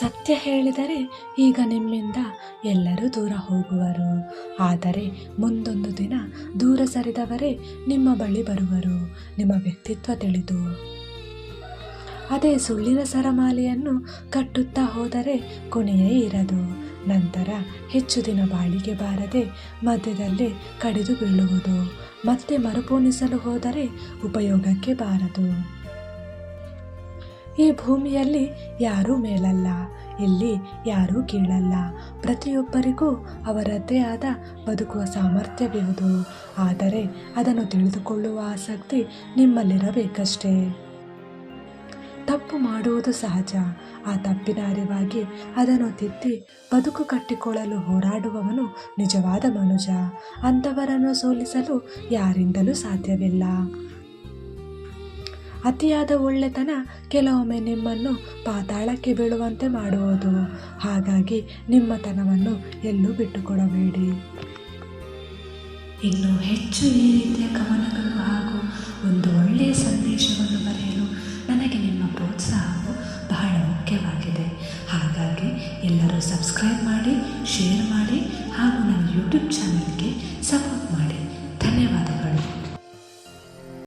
ಸತ್ಯ ಹೇಳಿದರೆ ಈಗ ನಿಮ್ಮಿಂದ ಎಲ್ಲರೂ ದೂರ ಹೋಗುವರು. ಆದರೆ ಮುಂದೊಂದು ದಿನ ದೂರ ಸರಿದವರೇ ನಿಮ್ಮ ಬಳಿ ಬರುವರು. ನಿಮ್ಮ ವ್ಯಕ್ತಿತ್ವ ತಿಳಿದು. ಅದೇ ಸುಳ್ಳಿನ ಸರಮಾಲೆಯನ್ನು ಕಟ್ಟುತ್ತಾ ಹೋದರೆ ಕೊನೆಯೇ ಇರದು. ನಂತರ ಹೆಚ್ಚು ದಿನ ಬಾಳಿಗೆ ಬಾರದೆ ಮಧ್ಯದಲ್ಲಿ ಕಡಿದು ಬೀಳುವುದು. ಮತ್ತೆ ಮರುಪೋಣಿಸಲು ಹೋದರೆ ಉಪಯೋಗಕ್ಕೆ ಬಾರದು. ಈ ಭೂಮಿಯಲ್ಲಿ ಯಾರೂ ಮೇಲಲ್ಲ, ಇಲ್ಲಿ ಯಾರೂ ಕೀಳಲ್ಲ. ಪ್ರತಿಯೊಬ್ಬರಿಗೂ ಅವರದ್ದೇ ಆದ ಬದುಕುವ ಸಾಮರ್ಥ್ಯವಿರುವುದು. ಆದರೆ ಅದನ್ನು ತಿಳಿದುಕೊಳ್ಳುವ ಆಸಕ್ತಿ ನಿಮ್ಮಲ್ಲಿರಬೇಕಷ್ಟೇ. ತಪ್ಪು ಮಾಡುವುದು ಸಹಜ. ಆ ತಪ್ಪಿನ ಅರಿವಾಗಿ ಅದನ್ನು ತಿದ್ದಿ ಬದುಕು ಕಟ್ಟಿಕೊಳ್ಳಲು ಹೋರಾಡುವವನು ನಿಜವಾದ ಮನುಜ ಅಂಥವರನ್ನು ಸೋಲಿಸಲು ಯಾರಿಂದಲೂ ಸಾಧ್ಯವಿಲ್ಲ. ಅತಿಯಾದ ಒಳ್ಳೆತನ ಕೆಲವೊಮ್ಮೆ ನಿಮ್ಮನ್ನು ಪಾತಾಳಕ್ಕೆ ಬೀಳುವಂತೆ ಮಾಡುವುದು. ಹಾಗಾಗಿ ನಿಮ್ಮತನವನ್ನು ಎಲ್ಲೂ ಬಿಟ್ಟುಕೊಡಬೇಡಿ. ಇನ್ನು ಹೆಚ್ಚು ಈ ರೀತಿಯ ಕವನಗಳು ಹಾಗೂ ಒಂದು ಒಳ್ಳೆಯ ಸಂದೇಶವನ್ನು ಬರೆಯಲು ನನಗೆ ನಿಮ್ಮ ಪ್ರೋತ್ಸಾಹವು ಬಹಳ ಮುಖ್ಯವಾಗಿದೆ. ಹಾಗಾಗಿ ಎಲ್ಲರೂ ಸಬ್ಸ್ಕ್ರೈಬ್ ಮಾಡಿ, ಶೇರ್ ಮಾಡಿ ಹಾಗೂ ನನ್ನ ಯೂಟ್ಯೂಬ್ ಚಾನಲ್